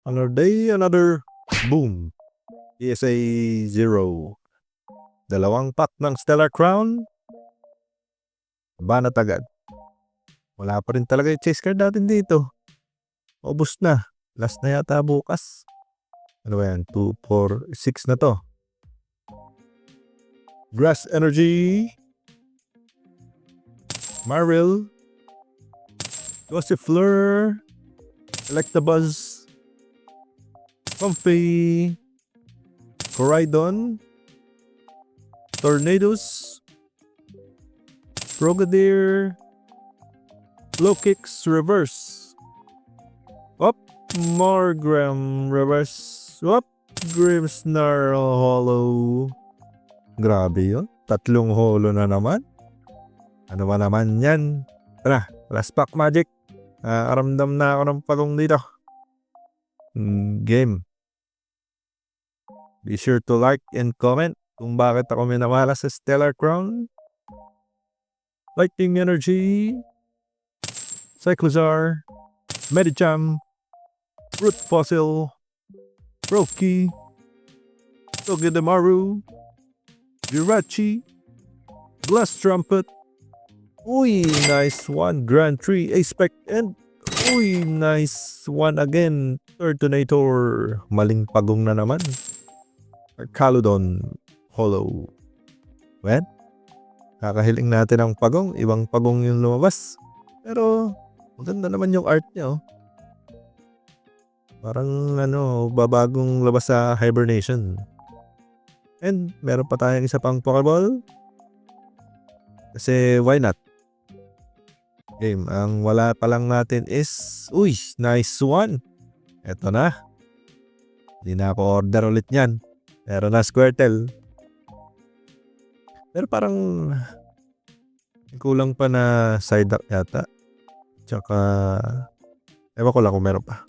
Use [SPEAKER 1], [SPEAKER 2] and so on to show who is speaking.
[SPEAKER 1] Another day, another boom. PSA 0. Dalawang pack ng Stellar Crown. Banat agad. Wala pa rin talaga yung chase card natin dito. Ubus na. Last na yata bukas. Ano ba yan? 2, 4, 6 na to. Grass Energy. Maril. Gossifleur. Electabuzz. Comfy. Coridon. Tornadoes. Frogadier. Low kicks reverse. Up. Morgram reverse. Up. Grimsnarl hollow. Grabe yun. Tatlong holo na naman. Ano ba naman yan? Tara, last pack magic. Nakaramdam na ako ng pagong dito. Mm, Game. Be sure to like and comment kung bakit ako minamala sa Stellar Crown. Lightning Energy. Cyclozar. Medicham. Root Fossil. Roki. Togedemaru. Jirachi. Blast Trumpet. Uy, nice one. Grand Tree. Aspect and Uy, nice one again. Turtonator. Maling pagong na naman. Caludon. Hollow. Well, kakahiling natin ang pagong. Ibang pagong yung lumabas. Pero, maganda naman yung art niya. Oh. Parang ano, babagong labas sa hibernation. And meron pa tayong isa pang Pokeball. Kasi why not? Game, ang wala pa lang natin is, uy, nice one. Eto na. Hindi na ako order ulit yan. Meron na Squirtle. Pero parang kulang pa na side up yata. Tsaka, ewan ko lang kung meron pa.